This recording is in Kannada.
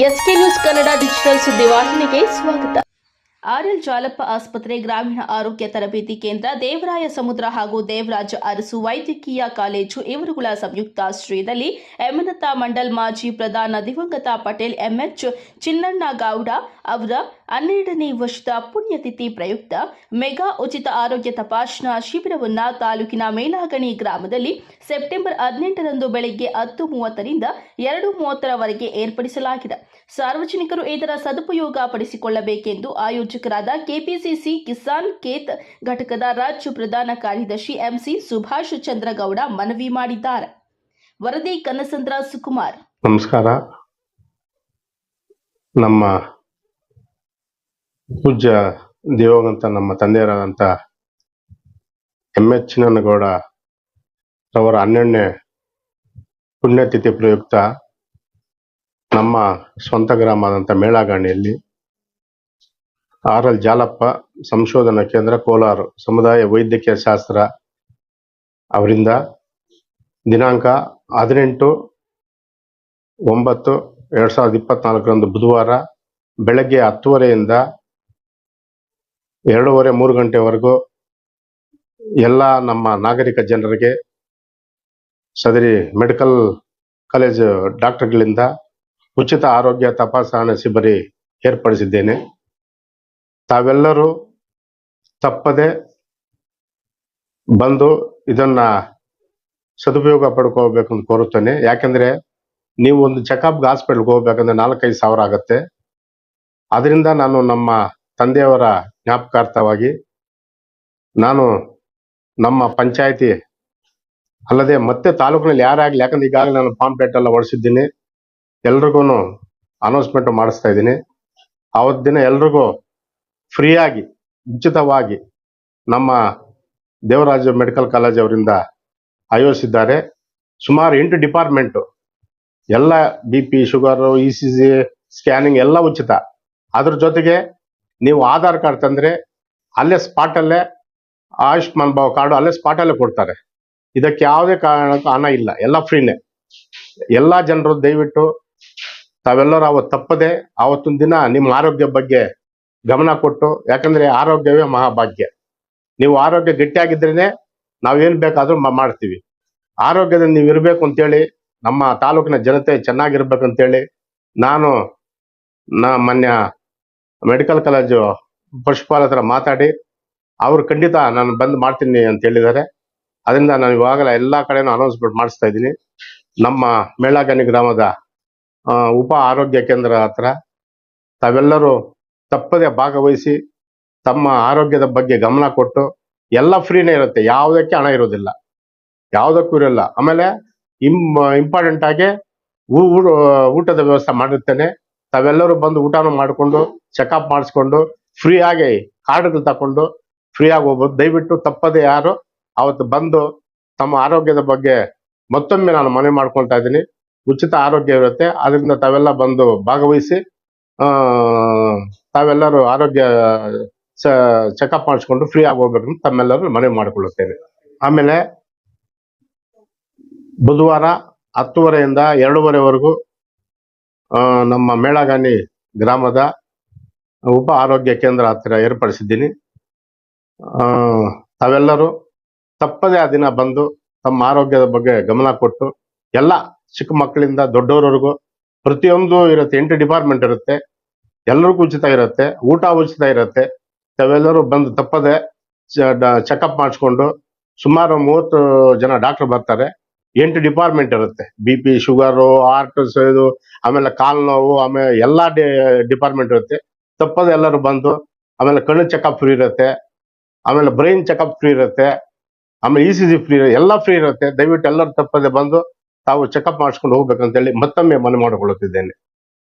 ಎಸ್ಕೆ ನ್ಯೂಸ್ ಕನ್ನಡ ಡಿಜಿಟಲ್ ಸುದ್ದಿವಾಹಿನಿಗೆ ಸ್ವಾಗತ ಆರ್ಎಲ್ ಜಾಲಪ್ಪ ಆಸ್ಪತ್ರೆ ಗ್ರಾಮೀಣ ಆರೋಗ್ಯ ತರಬೇತಿ ಕೇಂದ್ರ, ದೇವರಾಯ ಸಮುದ್ರ ಹಾಗೂ ದೇವರಾಜ ಅರಸು ವೈದ್ಯಕೀಯ ಕಾಲೇಜು ಇವರುಗಳ ಸಂಯುಕ್ತಾಶ್ರಯದಲ್ಲಿ ಯಮನತಾ ಮಂಡಲ್ ಮಾಜಿ ಪ್ರಧಾನ ದಿವಂಗತ ಪಟೇಲ್ ಎಂಎಚ್ ಚಿನ್ನಣ್ಣ ಗೌಡ ಅವರ ಹನ್ನೆರಡನೇ ವರ್ಷದ ಪುಣ್ಯತಿಥಿ ಪ್ರಯುಕ್ತ ಮೆಗಾ ಉಚಿತ ಆರೋಗ್ಯ ತಪಾಸಣಾ ಶಿಬಿರವನ್ನು ತಾಲೂಕಿನ ಮೇಲಾಗಣಿ ಗ್ರಾಮದಲ್ಲಿ ಸೆಪ್ಟೆಂಬರ್ ಹದಿನೆಂಟರಂದು ಬೆಳಗ್ಗೆ ಹತ್ತು ಮೂವತ್ತರಿಂದ ಎರಡು ಮೂವತ್ತರವರೆಗೆ ಏರ್ಪಡಿಸಲಾಗಿದೆ. ಸಾರ್ವಜನಿಕರು ಇದರ ಸದುಪಯೋಗ ಪಡಿಸಿಕೊಳ್ಳಬೇಕೆಂದು ಆಯೋಜಕರಾದ ಕೆಪಿಸಿಸಿ ಕಿಸಾನ್ ಖೇತ್ ಘಟಕದ ರಾಜ್ಯ ಪ್ರಧಾನ ಕಾರ್ಯದರ್ಶಿ ಎಂಸಿ ಸುಭಾಷ್ ಚಂದ್ರಗೌಡ ಮನವಿ ಮಾಡಿದ್ದಾರೆ. ವರದಿ ಕನಸಂದ್ರ ಸುಕುಮಾರ್. ನಮಸ್ಕಾರ. ನಮ್ಮ ಪೂಜ್ಯ ದೇವಗಂತ ನಮ್ಮ ತಂದೆಯರಾದಂಥ ಎಂ ಎಚ್ ಚಿನ್ನನಗೌಡ ಅವರ ಹನ್ನೆರಡನೇ ಪುಣ್ಯತಿಥಿ ಪ್ರಯುಕ್ತ ನಮ್ಮ ಸ್ವಂತ ಗ್ರಾಮ ಆದಂಥ ಮೇಳಾಗಾಣಿಯಲ್ಲಿ ಆರ್ ಎಲ್ ಜಾಲಪ್ಪ, ಸಂಶೋಧನಾ ಕೇಂದ್ರ, ಕೋಲಾರ, ಸಮುದಾಯ ವೈದ್ಯಕೀಯ ಶಾಸ್ತ್ರ ಅವರಿಂದ ದಿನಾಂಕ ಹದಿನೆಂಟು ಒಂಬತ್ತು ಎರಡ್ ಸಾವಿರದ ಇಪ್ಪತ್ನಾಲ್ಕರಂದು ಬುಧವಾರ ಬೆಳಗ್ಗೆ ಹತ್ತುವರೆಯಿಂದ ಎರಡೂವರೆ ಮೂರು ಗಂಟೆವರೆಗೂ ಎಲ್ಲ ನಮ್ಮ ನಾಗರಿಕ ಜನರಿಗೆ ಸದರಿ ಮೆಡಿಕಲ್ ಕಾಲೇಜು ಡಾಕ್ಟರ್ಗಳಿಂದ ಉಚಿತ ಆರೋಗ್ಯ ತಪಾಸಣಾ ಶಿಬಿರ ಏರ್ಪಡಿಸಿದ್ದೇನೆ. ತಾವೆಲ್ಲರೂ ತಪ್ಪದೆ ಬಂದು ಇದನ್ನ ಸದುಪಯೋಗ ಪಡ್ಕೋಬೇಕು ಅಂತ ಕೋರುತ್ತೇನೆ. ಯಾಕಂದ್ರೆ ನೀವು ಒಂದು ಚೆಕಪ್ಗೆ ಹಾಸ್ಪಿಟ್ಲ್ಗೆ ಹೋಗ್ಬೇಕಂದ್ರೆ ನಾಲ್ಕೈದು ಸಾವಿರ ಆಗತ್ತೆ. ಅದರಿಂದ ನಾನು ನಮ್ಮ ತಂದೆಯವರ ಜ್ಞಾಪಕಾರ್ಥವಾಗಿ ನಾನು ನಮ್ಮ ಪಂಚಾಯಿತಿ ಅಲ್ಲದೆ ಮತ್ತೆ ತಾಲೂಕಿನಲ್ಲಿ ಯಾರಾಗ್ಲಿ, ಯಾಕಂದ್ರೆ ಈಗಾಗಲೇ ನಾನು ಪಾಂಪ್ಲೆಟ್ ಎಲ್ಲ ಹೊಡಿಸಿದ್ದೀನಿ ಎಲ್ರಿಗೂ ಅನೌನ್ಸ್ಮೆಂಟ್ ಮಾಡಿಸ್ತಾ ಇದ್ದೀನಿ. ಅವತ್ತು ದಿನ ಎಲ್ರಿಗೂ ಫ್ರೀಯಾಗಿ, ಉಚಿತವಾಗಿ ನಮ್ಮ ದೇವರಾಜ ಮೆಡಿಕಲ್ ಕಾಲೇಜ್ ಅವರಿಂದ ಆಯೋಜಿಸಿದ್ದಾರೆ. ಸುಮಾರು ಎಂಟು ಡಿಪಾರ್ಟ್ಮೆಂಟು, ಎಲ್ಲ B P, sugar, E C G scanning ಎಲ್ಲ ಉಚಿತ. ಅದ್ರ ಜೊತೆಗೆ ನೀವು ಆಧಾರ್ ಕಾರ್ಡ್ ತಂದ್ರೆ ಅಲ್ಲೇ ಸ್ಪಾಟಲ್ಲೇ ಆಯುಷ್ಮಾನ್ ಭಾವ ಕಾರ್ಡು ಅಲ್ಲೇ ಸ್ಪಾಟಲ್ಲೇ ಕೊಡ್ತಾರೆ. ಇದಕ್ಕೆ ಯಾವುದೇ ಕಾರಣಕ್ಕೂ ಹಣ ಇಲ್ಲ. ಎಲ್ಲ ಫ್ರೀನೇ. ಎಲ್ಲ ಜನರು ದಯವಿಟ್ಟು ತಾವೆಲ್ಲರೂ ಅವತ್ತು ತಪ್ಪದೆ ಆವತ್ತೊಂದು ದಿನ ನಿಮ್ಮ ಆರೋಗ್ಯ ಬಗ್ಗೆ ಗಮನ ಕೊಟ್ಟು, ಯಾಕಂದ್ರೆ ಆರೋಗ್ಯವೇ ಮಹಾಭಾಗ್ಯ. ನೀವು ಆರೋಗ್ಯ ಗಟ್ಟಿಯಾಗಿದ್ರೇನೆ ನಾವೇನ್ ಬೇಕಾದ್ರೂ ಮಾಡ್ತೀವಿ. ಆರೋಗ್ಯದಲ್ಲಿ ನೀವು ಇರಬೇಕು ಅಂತೇಳಿ, ನಮ್ಮ ತಾಲೂಕಿನ ಜನತೆ ಚೆನ್ನಾಗಿರ್ಬೇಕು ಅಂತೇಳಿ ನಾನು ನಾ ಮೊನ್ನೆ ಮೆಡಿಕಲ್ ಕಾಲೇಜು ಪ್ರಿನ್ಸಿಪಾಲ್ ಹತ್ರ ಮಾತಾಡಿ, ಅವ್ರು ಖಂಡಿತ ನಾನು ಬಂದ್ ಮಾಡ್ತೀನಿ ಅಂತ ಹೇಳಿದ್ದಾರೆ. ಅದರಿಂದ ನಾನು ಇವಾಗಲೇ ಎಲ್ಲಾ ಕಡೆನೂ ಅನೌನ್ಸ್ಮೆಂಟ್ ಮಾಡಿಸ್ತಾ ಇದ್ದೀನಿ. ನಮ್ಮ ಮೇಳಗನಿ ಗ್ರಾಮದ ಉಪ ಆರೋಗ್ಯ ಕೇಂದ್ರ ಹತ್ರ ತಾವೆಲ್ಲರೂ ತಪ್ಪದೆ ಭಾಗವಹಿಸಿ ತಮ್ಮ ಆರೋಗ್ಯದ ಬಗ್ಗೆ ಗಮನ ಕೊಟ್ಟು ಎಲ್ಲ ಫ್ರೀನೇ ಇರುತ್ತೆ. ಯಾವುದಕ್ಕೆ ಹಣ ಇರೋದಿಲ್ಲ ಯಾವುದಕ್ಕೂ ಇರಲ್ಲ. ಆಮೇಲೆ ಇಂ ಇಂಪಾರ್ಟೆಂಟ್ ಆಗಿ ಊಟದ ವ್ಯವಸ್ಥೆ ಮಾಡಿರ್ತೇನೆ. ತಾವೆಲ್ಲರೂ ಬಂದು ಊಟನೂ ಮಾಡಿಕೊಂಡು ಚೆಕಪ್ ಮಾಡಿಸ್ಕೊಂಡು ಫ್ರೀ ಆಗಿ ಕಾರ್ಡ್ಗಳು ತಕೊಂಡು ಫ್ರೀ ಆಗಿ ಹೋಗ್ಬೋದು. ದಯವಿಟ್ಟು ತಪ್ಪದೆ ಯಾರು ಅವತ್ತು ಬಂದು ತಮ್ಮ ಆರೋಗ್ಯದ ಬಗ್ಗೆ ಮತ್ತೊಮ್ಮೆ ನಾನು ಮನವಿ ಮಾಡ್ಕೊಳ್ತಾ ಇದ್ದೀನಿ. ಉಚಿತ ಆರೋಗ್ಯ ಇರುತ್ತೆ. ಅದರಿಂದ ತಾವೆಲ್ಲ ಬಂದು ಭಾಗವಹಿಸಿ, ಆ ತಾವೆಲ್ಲರೂ ಆರೋಗ್ಯ ಚೆಕಪ್ ಮಾಡಿಸ್ಕೊಂಡು ಫ್ರೀ ಆಗಿ ಹೋಗ್ಬೇಕಂತ ತಮ್ಮೆಲ್ಲರೂ ಮನವಿ ಮಾಡಿಕೊಳ್ಳುತ್ತೇನೆ. ಆಮೇಲೆ ಬುಧವಾರ ಹತ್ತುವರೆಯಿಂದ ಎರಡೂವರೆವರೆಗೂ ನಮ್ಮ ಮೇಳಗಾನಿ ಗ್ರಾಮದ ಉಪ ಆರೋಗ್ಯ ಕೇಂದ್ರ ಹತ್ತಿರ ಏರ್ಪಡಿಸಿದ್ದೀನಿ. ತಾವೆಲ್ಲರೂ ತಪ್ಪದೇ ಆ ದಿನ ಬಂದು ತಮ್ಮ ಆರೋಗ್ಯದ ಬಗ್ಗೆ ಗಮನ ಕೊಟ್ಟು ಎಲ್ಲ ಚಿಕ್ಕ ಮಕ್ಕಳಿಂದ ದೊಡ್ಡವರವರೆಗೂ ಪ್ರತಿಯೊಂದು ಇರುತ್ತೆ, ಎಂಟು ಡಿಪಾರ್ಟ್ಮೆಂಟ್ ಇರುತ್ತೆ. ಎಲ್ಲರಿಗೂ ಉಚಿತ ಇರುತ್ತೆ, ಊಟ ಉಚಿತ ಇರುತ್ತೆ. ತಾವೆಲ್ಲರೂ ಬಂದು ತಪ್ಪದೆ ಚೆಕಪ್ ಮಾಡಿಸ್ಕೊಂಡು ಸುಮಾರು ಮೂವತ್ತು ಜನ ಡಾಕ್ಟರ್ ಬರ್ತಾರೆ. ಎಂಟು ಡಿಪಾರ್ಟ್ಮೆಂಟ್ ಇರುತ್ತೆ. ಬಿ ಪಿ ಶುಗರು ಹಾರ್ಟ್ ಇದು, ಆಮೇಲೆ ಕಾಲು ನೋವು, ಆಮೇಲೆ ಎಲ್ಲಾ ಡಿಪಾರ್ಟ್ಮೆಂಟ್ ಇರುತ್ತೆ. ತಪ್ಪದೆ ಎಲ್ಲರೂ ಬಂದು ಆಮೇಲೆ ಕಣ್ಣು ಚೆಕಪ್ ಫ್ರೀ ಇರುತ್ತೆ. ಆಮೇಲೆ ಬ್ರೈನ್ ಚೆಕಪ್ ಫ್ರೀ ಇರುತ್ತೆ. ಆಮೇಲೆ ಇ ಸಿ ಜಿ ಫ್ರೀ ಎಲ್ಲ ಫ್ರೀ ಇರುತ್ತೆ. ದಯವಿಟ್ಟು ಎಲ್ಲರೂ ತಪ್ಪದೆ ಬಂದು ತಾವು ಚೆಕಪ್ ಮಾಡಿಸ್ಕೊಂಡು ಹೋಗ್ಬೇಕಂತೇಳಿ ಮತ್ತೊಮ್ಮೆ ಮನವಿ ಮಾಡಿಕೊಳ್ಳುತ್ತಿದ್ದೇನೆ.